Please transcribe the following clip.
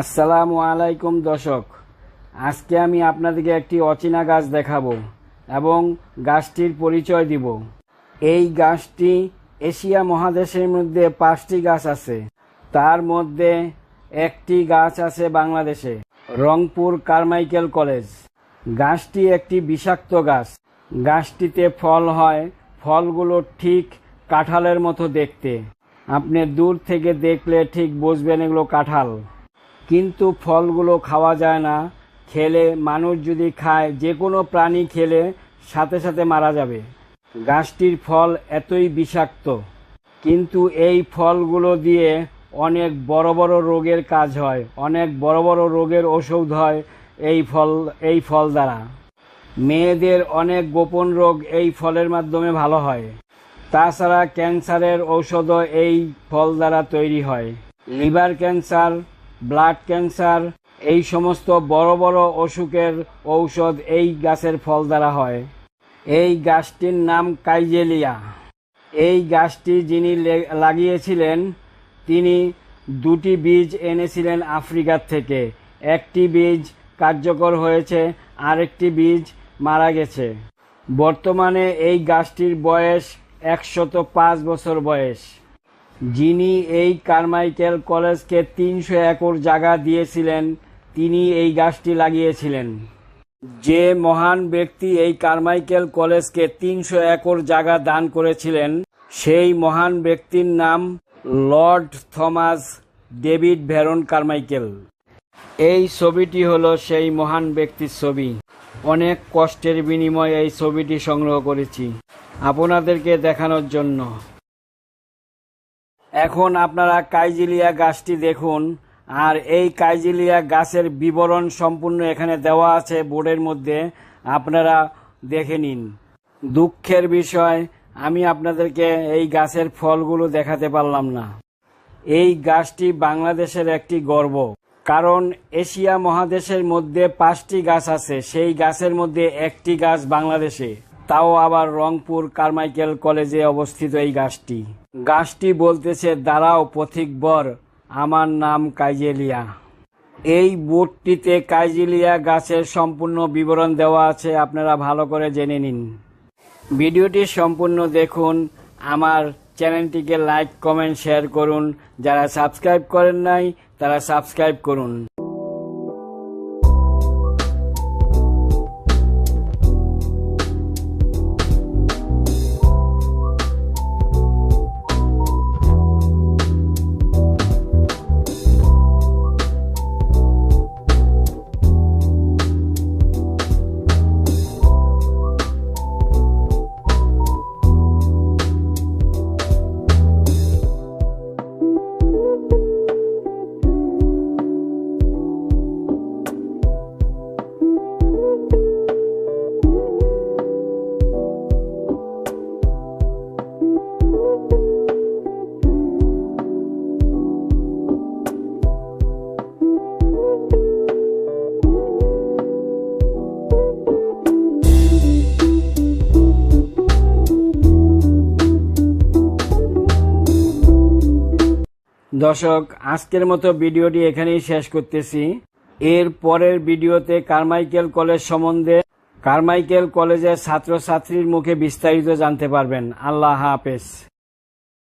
আসসালামু আলাইকুম দর্শক। আজকে আমি আপনাদেরকে একটি অচেনা গাছ দেখাবো এবং গাছটির পরিচয় দিব। এই গাছটি এশিয়া মহাদেশের মধ্যে পাঁচটি গাছ আছে। তার মধ্যে একটি গাছ আছে বাংলাদেশে, রংপুর কারমাইকেল কলেজ। গাছটি একটি বিষাক্ত গাছ। গাছটিতে ফল হয়, ফলগুলো ঠিক কাঁঠালের মতো দেখতে। আপনি দূর থেকে দেখলে ঠিক বুঝবেন এগুলো কাঁঠাল। কিন্তু ফলগুলো খাওয়া যায় না। খেলে মানুষ যদি খায়, যে কোনো প্রাণী খেলে সাথে সাথে মারা যাবে। গাছটির ফল এতই বিষাক্ত। কিন্তু এই ফলগুলো দিয়ে অনেক বড় বড় রোগের কাজ হয়, অনেক বড় বড় রোগের ওষুধ হয় এই ফল এই ফল দ্বারা। মেয়েদের অনেক গোপন রোগ এই ফলের মাধ্যমে ভালো হয়। তাছাড়া ক্যান্সারের ঔষধও এই ফল দ্বারা তৈরি হয়। লিভার ক্যান্সার ব্লাড ক্যান্সার, এই সমস্ত বড় বড় অসুখের ঔষধ এই গাছের ফল দ্বারা হয়। এই গাছটির নাম কাইজেলিয়া। এই গাছটি যিনি লাগিয়েছিলেন, তিনি দুটি বীজ এনেছিলেন আফ্রিকার থেকে। একটি বীজ কার্যকর হয়েছে, আরেকটি বীজ মারা গেছে। বর্তমানে এই গাছটির বয়স একশত পাঁচ বছর বয়স। যিনি এই কারমাইকেল কলেজকে তিনশো একর জায়গা দিয়েছিলেন, তিনি এই গাছটি লাগিয়েছিলেন। যে মহান ব্যক্তি এই কারমাইকেল কলেজকে তিনশো একর জায়গা দান করেছিলেন, সেই মহান ব্যক্তির নাম Lord Thomas David Baron Carmichael. এই ছবিটি হলো সেই মহান ব্যক্তির ছবি। অনেক কষ্টের বিনিময়ে এই ছবিটি সংগ্রহ করেছি। আপনাদেরকে দেখানোর জন্য। এখন আপনারা কাইজিলিয়া গাছটি দেখুন। আর এই কাইজিলিয়া গাছের বিবরণ সম্পূর্ণ এখানে দেওয়া আছে বোর্ডের মধ্যে। আপনারা দেখে নিন। দুঃখের বিষয়, আমি আপনাদেরকে এই গাছের ফলগুলো দেখাতে পারলাম না। এই গাছটি বাংলাদেশের একটি গর্ব। কারণ এশিয়া মহাদেশের মধ্যে পাঁচটি গাছ আছে। সেই গাছের মধ্যে একটি গাছ বাংলাদেশে। তাও আবার রংপুর কারমাইকেল কলেজে অবস্থিত এই গাছটি। গাছটি বলতেছে, দাঁড়াও পথিকবর আমার নাম কাইজেলিয়া। এই বোর্ডটিতে কাইজেলিয়া গাছের সম্পূর্ণ বিবরণ দেওয়া আছে, আপনারা ভালো করে জেনে নিন। ভিডিওটি সম্পূর্ণ দেখুন, আমার চ্যানেলটিকে লাইক, কমেন্ট, শেয়ার করুন। যারা সাবস্ক্রাইব করেন নাই, তারা সাবস্ক্রাইব করুন। দর্শক, আজকের মতো ভিডিওটি এখানেই শেষ করতেছি। এর পরের ভিডিওতে কারমাইকেল কলেজ সম্বন্ধে কারমাইকেল কলেজের ছাত্রছাত্রীর মুখে বিস্তারিত জানতে পারবেন। আল্লাহ হাফেজ।